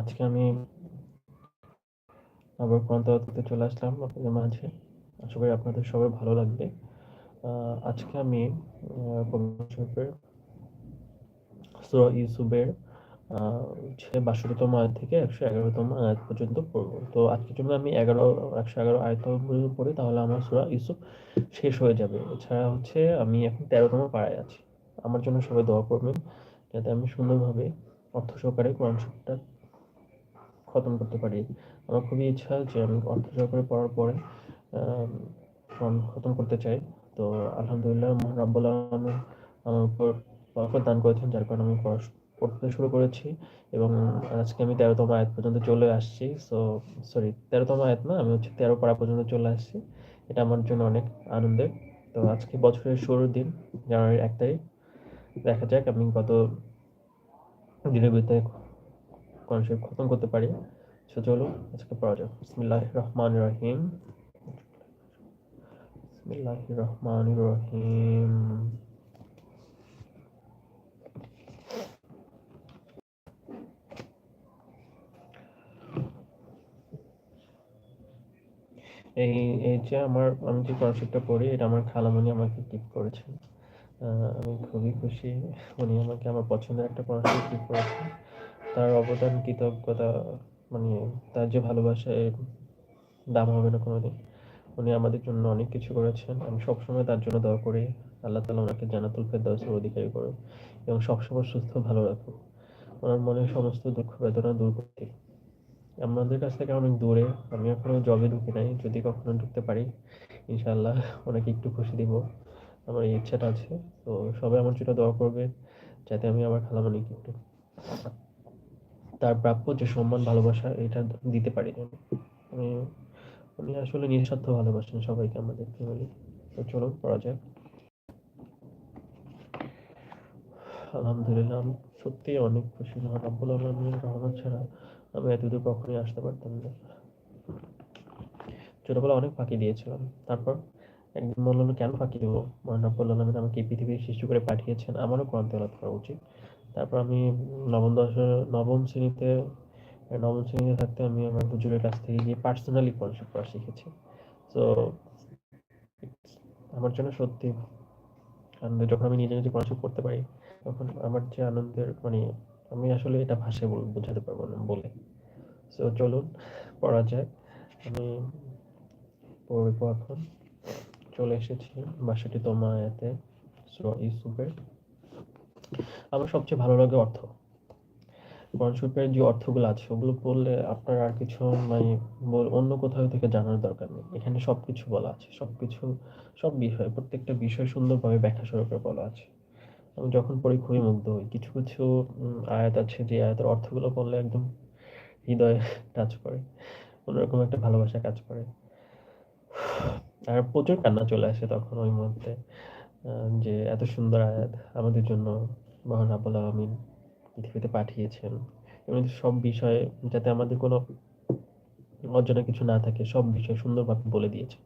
আজকে আমি আবার করতে চলে আসলাম আপনাদের মাঝে। আশা করি আপনাদের সবাই ভালো লাগবে। আজকে আমি শরীফের সুরা ইউসুফের হচ্ছে বাষট্টিতম আয়াত থেকে একশো এগারোতম আয়াত পর্যন্ত পড়ব। তো আজকের জন্য আমি এগারো, একশো এগারো আয়াত পর্যন্ত পড়ি তাহলে আমার সুরা ইউসুফ শেষ হয়ে যাবে। এছাড়া হচ্ছে আমি এখন তেরোতম পাড়ায় আছি। আমার জন্য সবাই দোয়া করবেন, যাতে আমি সুন্দরভাবে অর্থ সহকারে কোরআন শরীফটা খতম করতে পারি। আমার খুবই ইচ্ছা যে আমি অর্থ সহকারে পড়ার পরে খতম করতে চাই। তো আলহামদুলিল্লাহ রাব্বুল আলম আমার উপর বরকত দান করেছেন, যার কারণে আমি পড়তে শুরু করেছি এবং আজকে আমি তেরোতম আয়াত পর্যন্ত চলে আসছি। সো সরি তেরোতম আয়াত না, আমি হচ্ছে তেরো পাড়া পর্যন্ত চলে আসছি। এটা আমার জন্য অনেক আনন্দের। তো আজকে বছরের শুরুর দিন, জানুয়ারির এক তারিখ। দেখা যাক আমি কত দিনের ভিতরে কোরআন খতম করতে পারি। সো চলো আজকে পড়া যাক। রহিম। রহিম। এই এই যে আমার, আমি যে কনসেপ্টটা পড়ি, এটা আমার খালামণি আমাকে গিফট করেছেন। আমি খুবই খুশি। উনি আমাকে আমার পছন্দের একটা কনসেপ্ট গিফট করেছেন। তার অবদান, কৃতজ্ঞতা মানে তার যে ভালোবাসায় দাম হবে না কোনোদিন। উনি আমাদের জন্য অনেক কিছু করেছেন। আমি সবসময় তার জন্য দোয়া করি। আল্লাহ তালা ওনাকে জানাতুল ফেরদাউসের অধিকারী করে এবং সবসময় সুস্থ, ভালো রাখুক। ওনার মনে সমস্ত দুঃখ, বেদনা দূর করতে আমাদের কাছ থেকে অনেক দূরে। আমি এখনও জবে ঢুকি নাই। যদি কখনো ঢুকতে পারি ইনশাল্লাহ ওনাকে একটু খুশি দিব। আমার এই ইচ্ছাটা আছে। তো সবাই আমার জন্য দোয়া করবে, যাতে আমি আমার খালামানিকে একটু তার প্রাপ্য যে সম্মান, ভালোবাসা এটা দিতে পারি আমি, উনি আসলে নিঃস্বার্থ ভালোবাসেন সবাইকে আমাদের ফ্যামিলি তো চলুন, পড়া যাক। আলহামদুলিল্লাহ, আমি সত্যিই অনেক খুশি। মহান আব্বুল আলমীর রহমান ছাড়া আমি এতদূর কখনোই আসতে পারতাম না। ছোটবেলা অনেক ফাঁকি দিয়েছিলাম। তারপর একদিন বলল কেন ফাঁকি দেবো? মহান আব্বুল আলমিন আমাকে এই পৃথিবীর সৃষ্টি করে পাঠিয়েছেন। আমারও কোরআন তেলাত করা উচিত। তারপর আমি নবম দশ, নবম শ্রেণীতে নবম শ্রেণীতে থাকতে আমি আমার হুজুরের কাছ থেকে গিয়ে পার্সোনালি কনসেপ্ট করা শিখেছি। তো আমার জন্য সত্যি আনন্দ যখন আমি নিজে নিজে পড়াশোনা করতে পারি, তখন আমার যে আনন্দের মানে আমি আসলে এটা ভাষায় বোঝাতে পারব না বলে। সো চলুন, পড়া যায় আমি পড়ব এখন। চলে এসেছি বাসাটি তোমার এতে ইউসুফের। আমার সবচেয়ে ভালো লাগে অর্থ। কনসেপ্টের যে অর্থগুলো আছে, ওগুলো পড়লে আপনার আর কিছু মানে অন্য কোথাও থেকে জানার দরকার নেই। এখানে সব কিছু বলা আছে সব কিছু সব বিষয়, প্রত্যেকটা বিষয় সুন্দরভাবে ব্যাখ্যা স্বরূপে বলা আছে। আমি যখন পড়ি খুবই মুগ্ধ হই। কিছু কিছু আয়াত আছে, যে আয়াতের অর্থগুলো পড়লে একদম হৃদয়ে টাচ করে, অন্যরকম একটা ভালোবাসা কাজ করে। আর প্রচুর কান্না চলে আসে তখন ওই মুহূর্তে যে এত সুন্দর আয়াত আমাদের জন্য মহান আবুল আলমিন পৃথিবীতে পাঠিয়েছেন। এবং সব বিষয়ে যাতে আমাদের কোনো অজানা কিছু না থাকে, সব বিষয় সুন্দরভাবে বলে দিয়েছে